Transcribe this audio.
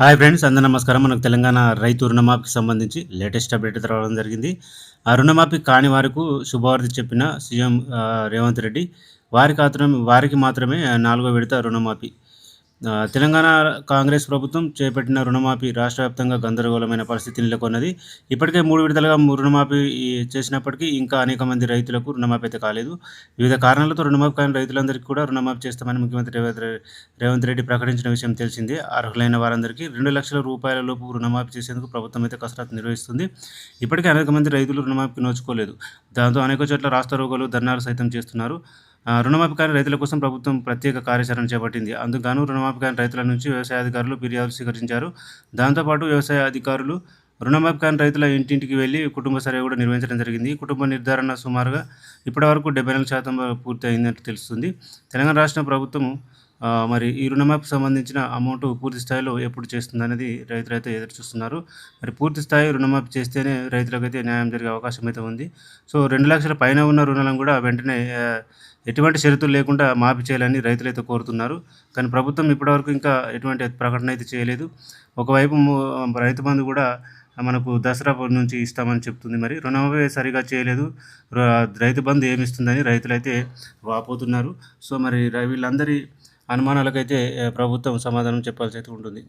Hi friends అందరూ నమస్కారం. మనకు తెలంగాణ రైతు రుణమాఫీకి సంబంధించి లేటెస్ట్ అప్డేట్ అయితే రావడం జరిగింది. ఆ రుణమాఫీ కాని వారికి శుభవార్త చెప్పిన సీఎం రేవంత్ రెడ్డి వారికి మాత్రమే వారికి మాత్రమే నాలుగో విడత రుణమాఫీ. తెలంగాణ కాంగ్రెస్ ప్రభుత్వం చేపట్టిన రుణమాఫీ రాష్ట్ర వ్యాప్తంగా గందరగోళమైన పరిస్థితి నెలకొన్నది. ఇప్పటికే మూడు విడతలుగా రుణమాఫీ చేసినప్పటికీ ఇంకా అనేక మంది రైతులకు రుణమాఫీ అయితే కాలేదు. వివిధ కారణాలతో రుణమాఫీ కాని రైతులందరికీ కూడా రుణమాఫీ చేస్తామని ముఖ్యమంత్రి రేవంత్ రేవంత్ రెడ్డి ప్రకటించిన విషయం తెలిసిందే. అర్హులైన వారందరికీ రెండు లక్షల రూపాయల లోపు రుణమాఫీ చేసేందుకు ప్రభుత్వం అయితే కసరత్తు నిర్వహిస్తుంది. ఇప్పటికే అనేక మంది రైతులు రుణమాఫీకి నోచుకోలేదు. దాంతో అనేక చోట్ల రాస్తారోకోలు ధర్నాలు సైతం చేస్తున్నారు. ఆ, రుణమాఫీ రైతుల కోసం ప్రభుత్వం ప్రత్యేక కార్యాచరణ చేపట్టింది. అందుకు రుణమాఫీ రైతుల నుంచి వ్యవసాయ అధికారులు ఫిర్యాదులు స్వీకరించారు. దాంతోపాటు వ్యవసాయ అధికారులు రుణమాఫీ రైతుల ఇంటింటికి వెళ్ళి కుటుంబ సర్వే కూడా నిర్వహించడం జరిగింది. కుటుంబ నిర్ధారణ సుమారుగా ఇప్పటివరకు డెబ్బై నాలుగు శాతం పూర్తి అయిందని తెలుస్తుంది. తెలంగాణ రాష్ట్ర ప్రభుత్వం మరి ఈ రుణమాఫీకి సంబంధించిన అమౌంట్ పూర్తి స్థాయిలో ఎప్పుడు చేస్తుంది అనేది రైతులు అయితే ఎదురు చూస్తున్నారు. మరి పూర్తి స్థాయి రుణమాఫీ చేస్తేనే రైతులకైతే న్యాయం జరిగే అవకాశం అయితే ఉంది. సో రెండు లక్షల పైన ఉన్న రుణాలను కూడా వెంటనే ఎటువంటి షరతులు లేకుండా మాఫీ చేయాలని రైతులైతే కోరుతున్నారు. కానీ ప్రభుత్వం ఇప్పటివరకు ఇంకా ఎటువంటి ప్రకటన అయితే చేయలేదు. ఒకవైపు రైతు బంధు కూడా మనకు దసరా నుంచి ఇస్తామని చెప్తుంది. మరి రుణమాఫీ సరిగా చేయలేదు. రైతు బంధు ఏమిస్తుందని ఇస్తుందని వాపోతున్నారు. సో మరి రై- వీళ్ళందరి అనుమానాలకైతే ప్రభుత్వం సమాధానం చెప్పాల్సి అయితే ఉంటుంది.